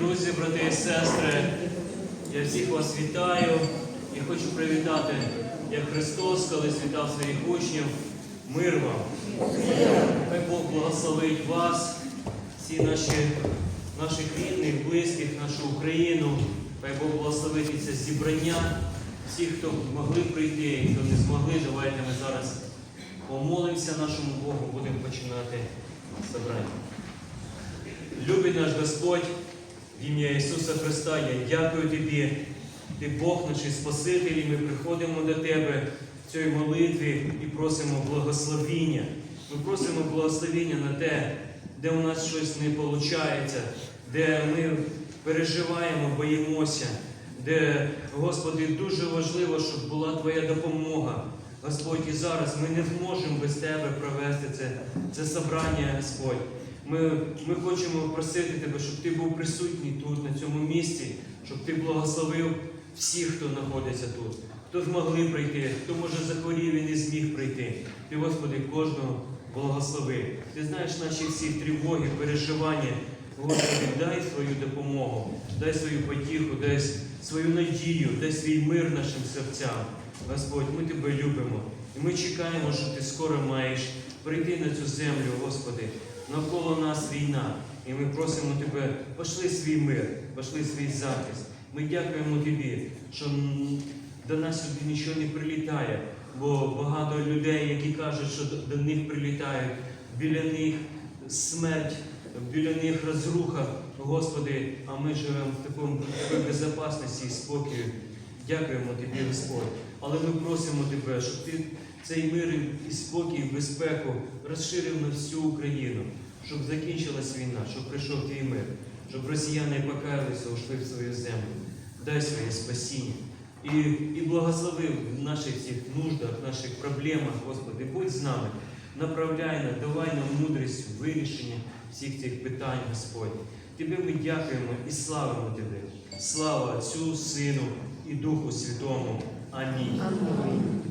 друзі, брати і сестри, я всіх вас вітаю і хочу привітати, як Христос колись вітав своїх учнів. Мир вам! Хай Бог благословить вас, всі наші, наших рідних, близьких, нашу Україну. Хай Бог благословить і це зібрання. Всі, хто могли прийти хто не змогли, давайте ми зараз помолимося нашому Богу, будемо починати собрання. Любить наш Господь, в ім'я Ісуса Христа, я дякую Тобі. Ти Бог наш і Спаситель, і ми приходимо до Тебе в цій молитві і просимо благословіння. Ми просимо благословіння на те, де у нас щось не виходить, де ми переживаємо, боїмося, де, Господи, дуже важливо, щоб була Твоя допомога. Господь, і зараз ми не зможемо без Тебе провести це, це собрання, Господь. Ми, ми хочемо просити Тебе, щоб Ти був присутній тут, на цьому місці, щоб Ти благословив всіх, хто знаходиться тут, хто змогли прийти, хто може захворів і не зміг прийти. Ти, Господи, кожного благослови. Ти знаєш наші всі тривоги, переживання. Господи, дай свою допомогу, дай свою потіху, дай свою надію, дай свій мир нашим серцям. Господь, ми Тебе любимо. І ми чекаємо, що Ти скоро маєш прийти на цю землю, Господи. Навколо нас війна. І ми просимо Тебе, пошли свій мир, пошли свій захист. Ми дякуємо Тобі, що до нас сюди нічого не прилітає, бо багато людей, які кажуть, що до, них прилітають, біля них смерть, біля них розруха. Господи, а ми живемо в такому безпечності і спокою. Дякуємо Тобі, Господь. Але ми просимо Тебе, щоб Ти цей мир і спокій, і безпеку розширив на всю Україну, щоб закінчилась війна, щоб прийшов твій мир, щоб росіяни покаялися, ушли в свою землю. Дай своє спасіння. І, і благослови в наших всіх нуждах, наших проблемах, Господи, будь з нами. Направляй нас, давай нам мудрість в вирішенні всіх цих питань, Господь. Тебе ми дякуємо і славимо Тебе. Слава Отцю, Сину і Духу Святому. Амінь.